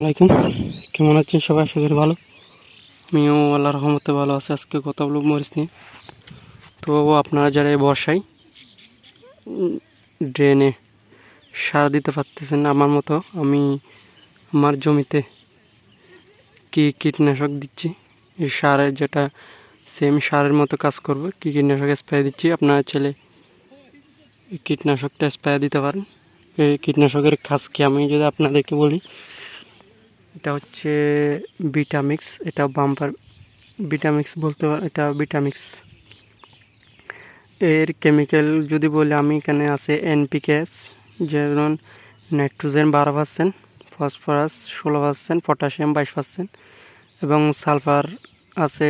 আলাইকুম। কেমন আছেন সবাই? আশা ভালো। আমিও আল্লাহ রহমতে ভালো আছি। আজকে কথা বলব মরিচ নিয়ে। তো আপনারা যারা এই বর্ষায় ড্রেনে সার দিতে পারতেছেন আমার মতো, আমি আমার জমিতে কি কীটনাশক দিচ্ছি? এই সারের যেটা সেম সারের মতো কাজ করবে, কী কীটনাশক স্প্রে দিচ্ছি? আপনার ছেলে কীটনাশকটা স্প্রে দিতে পারেন। এই কীটনাশকের কাজ কি? আমি যদি আপনাদেরকে বলি এটা হচ্ছে বিটামিক্স এটা বাম্পার বিটামিক্স বলতে এটা বিটামিক্স এর কেমিক্যাল যদি বলি আমি এখানে আছে এনপিকেএস যেমন নাইট্রোজেন বারো পার্সেন্ট ফসফরাস ষোলো পার্সেন্ট পটাশিয়াম বাইশ পার্সেন্ট এবং সালফার আছে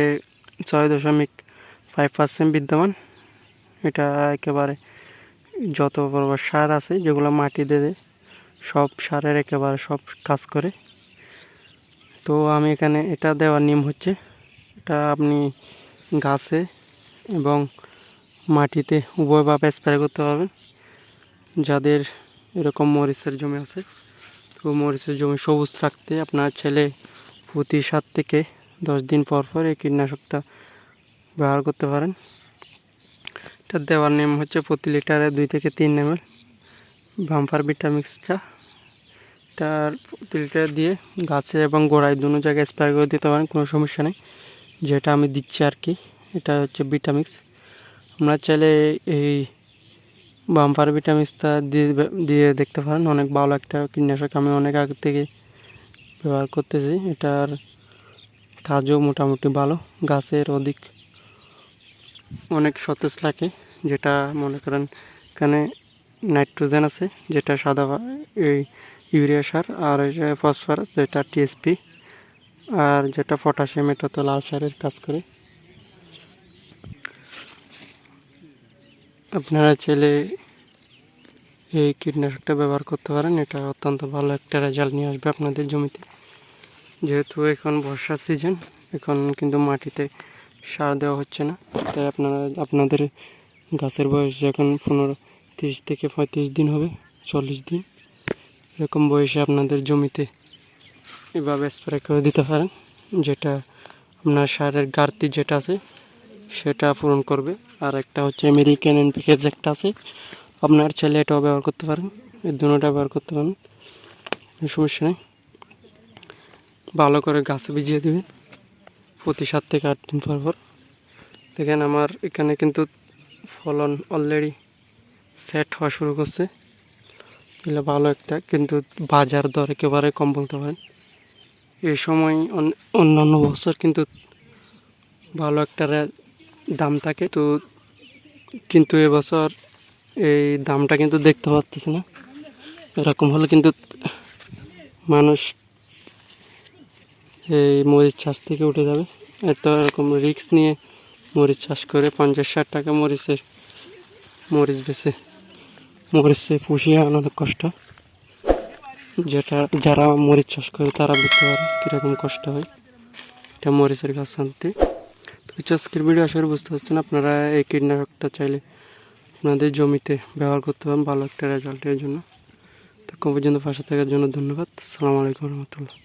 ছয় দশমিক ফাইভ পার্সেন্ট বিদ্যমান। এটা একেবারে যত বড় সার আছে যেগুলো মাটি দেয় সব সারের একেবারে সব কাজ করে। তো আমি এখানে এটা দেওয়ার নিয়ম হচ্ছে, এটা আপনি গাছে এবং মাটিতে উভয়ভাবে স্প্রে করতে পারবেন। যাদের এরকম মরিচের জমি আছে, তো মরিচের জমি সবুজ রাখতে আপনার ছেলে প্রতি সাত থেকে দশ দিন পর পর এই কীটনাশকটা ব্যবহার করতে পারেন। এটা দেওয়ার নিয়ম হচ্ছে প্রতি লিটারে দুই থেকে তিন এম এল বাম্পার ভিটামিক্সটা লিটার দিয়ে গাছে এবং গোড়ায় দুনো জায়গায় স্প্রে করে দিতে পারেন, কোনো সমস্যা নেই। যেটা আমি দিচ্ছি আর কি, এটা হচ্ছে ভিটামিক্স আপনারা চাইলে এই বাম্পার ভিটামিক্সটা দিয়ে দিয়ে দেখতে পারেন, অনেক ভালো একটা কীটনাশক। আমি অনেক আগে থেকে ব্যবহার করতেছি, এটার কাজও মোটামুটি ভালো, গাছের অধিক অনেক সতেজ লাগে, যেটা মনে করেন এখানে নাইট্রোজেন আছে, যেটা সাদা এই ইউরিয়া সার আর এই যে ফসফরাস, যেটা টিএসপি আর যেটা পটাশিয়াম, এটা তো লাল সারের কাজ করে। আপনারা চাইলে এই কীটনাশকটা ব্যবহার করতে পারেন, এটা অত্যন্ত ভালো একটা রেজাল্ট নিয়ে আসবে আপনাদের জমিতে। যেহেতু এখন বর্ষার সিজন এখন কিন্তু মাটিতে সার দেওয়া হচ্ছে না, তাই আপনারা, আপনাদের গাছের বয়স যখন পনেরো, তিরিশ থেকে পঁয়ত্রিশ দিন হবে, চল্লিশ দিন এরকম বয়সে আপনাদের জমিতে এভাবে স্প্রে করে দিতে পারেন, যেটা আপনার সারের ঘাটতি যেটা আছে সেটা পূরণ করবে। আর একটা হচ্ছে আমেরিকান এনপিকেজ একটা আছে, আপনার ছেলে এটাও ব্যবহার করতে পারেন এই দুটোটা ব্যবহার করতে পারেন সমস্যা নেই। ভালো করে গাছে ভিজিয়ে দেবেন প্রতি সাত থেকে আট দিন পর পর। দেখেন আমার এখানে কিন্তু ফলন অলরেডি সেট হওয়া শুরু করছে। এগুলো ভালো একটা, কিন্তু বাজার দর একেবারে কম বলতে পারেন। এই সময় অন- অন্যান্য বছর কিন্তু ভালো একটা দাম থাকে। তো কিন্তু এবছর এই দামটা কিন্তু দেখতে পাচ্ছি না। এরকম হলে কিন্তু মানুষ এই মরিচ চাষ থেকে উঠে যাবে। এত এরকম রিস্ক নিয়ে মরিচ চাষ করে পঞ্চাশ ষাট টাকা মরিচের মরিচ বেছে মরিচে পুষিয়ে অনেক কষ্ট। যেটা যারা মরিচ চাষ করে তারা বুঝতে পারে কীরকম কষ্ট হয়। এটা মরিচের গাছ আনতে। তো আজকের ভিডিও আসলে বুঝতে পারছেন আপনারা এই কীটনাশকটা চাইলে আপনাদের জমিতে ব্যবহার করতে পারেন ভালো একটা রেজাল্টের জন্য। তো পর্যন্ত পাশে থাকার জন্য ধন্যবাদ। আসসালামু আলাইকুম রহমতুল্লাহ।